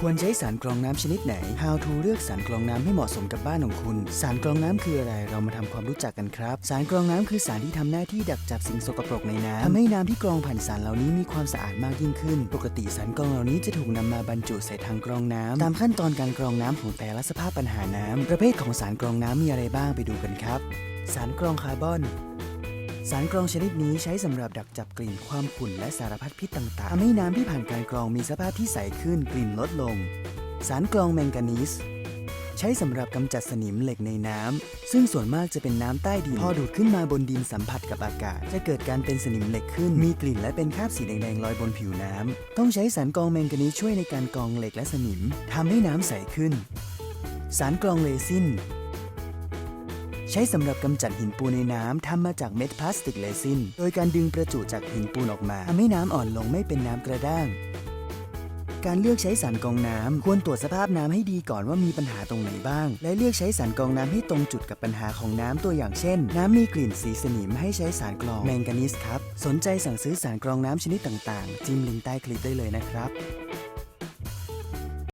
ควรใช้สารกรองน้ำชนิดไหน How to เลือกสารกรองน้ำให้เหมาะสมกับบ้านของคุณ สารกรองน้ำคืออะไร เรามาทำความรู้จักกันครับ สารกรองน้ำคือสารที่ทำหน้าที่ดักจับสิ่งสกปรกในน้ำทำให้น้ำที่กรองผ่านสารเหล่านี้มีความสะอาดมากยิ่งขึ้น ปกติสารกรองเหล่านี้จะถูกนำมาบรรจุใส่ถังกรองน้ำตามขั้นตอนการกรองน้ำของแต่ละสภาพปัญหาน้ำประเภทของสารกรองน้ำมีอะไรบ้างไปดูกันครับ สารกรองคาร์บอน สารกรองชนิดนี้ใช้สำหรับดักจับกลิ่นความขุ่นและสารพัดพิษต่างๆทำให้น้ำที่ผ่านการกรองมีสภาพที่ใสขึ้นกลิ่นลดลง สารกรองแมงกานีสใช้สำหรับกำจัดสนิมเหล็กในน้ำซึ่งส่วนมากจะเป็นน้ำใต้ดิน พอดูดขึ้นมาบนดินสัมผัสกับอากาศ จะเกิดการเป็นสนิมเหล็กขึ้น มีกลิ่นและเป็นคราบสีแดงๆลอยบนผิวน้ำต้องใช้สารกรองแมงกานีสช่วยในการกรองเหล็กและสนิมทำให้น้ำใสขึ้น สารกรองเรซิน ใช้สำหรับกำจัดหินปูนในน้ำทำมาจากเม็ดพลาสติกเรซิน โดยการดึงประจุจากหินปูนออกมาทำให้น้ำอ่อนลงไม่เป็นน้ำกระด้าง การเลือกใช้สารกรองน้ำควรตรวจสภาพน้ำให้ดีก่อนว่ามีปัญหาตรงไหนบ้าง และเลือกใช้สารกรองน้ำให้ตรงจุดกับปัญหาของน้ำตัวอย่างเช่น น้ำมีกลิ่นสีสนิมให้ใช้สารกรองแมงกานีสครับ สนใจสั่งซื้อสารกรองน้ำชนิดต่างๆ จิ้มลิงก์ใต้คลิปได้เลยนะครับ